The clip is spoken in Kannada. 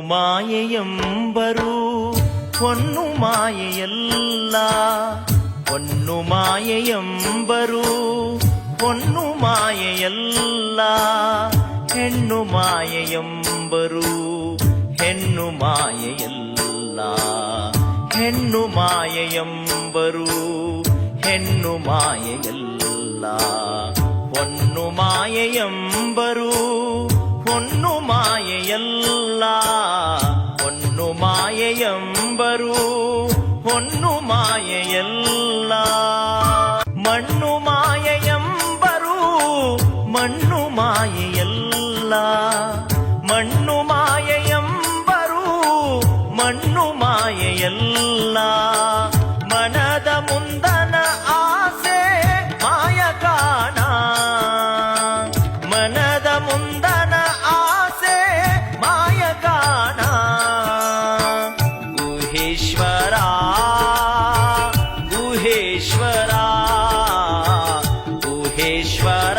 ಮಾಯೆಯೆಂಬರು? ಹೊನ್ನು ಮಾಯೆಯಲ್ಲ. ಹೊನ್ನು ಮಾಯೆಯೆಂಬರು? ಹೊನ್ನು ಮಾಯೆಯಲ್ಲ. ಹೆಣ್ಣು ಮಾಯೆಯೆಂಬರು? ಹೆಣ್ಣು ಮಾಯೆಯಲ್ಲ. ಹೆಣ್ಣು ಮಾಯೆಯೆಂಬರು? ಹೆಣ್ಣು ಮಾಯೆಯಲ್ಲ. ಹೊನ್ನು ಮಾಯೆಯೆಂಬರು? ಹೊನ್ನು ಮಾಯೆಯಲ್ಲ ಹೊನ್ನು ಮಾಯೆಯೆಂಬರು ಹೊನ್ನು ಮಾಯೆಯಲ್ಲ ಮಣ್ಣು ಮಾಯೆಯೆಂಬರು ಮಣ್ಣು ಮಾಯೆಯಲ್ಲ ಮಣ್ಣು ಮಾಯೆಯೆಂಬರು ಮಣ್ಣು ಮಾಯೆಯಲ್ಲ न्दन आसे मायकाना गुहेश्वरा गुहेश्वरा गुहेश्वर।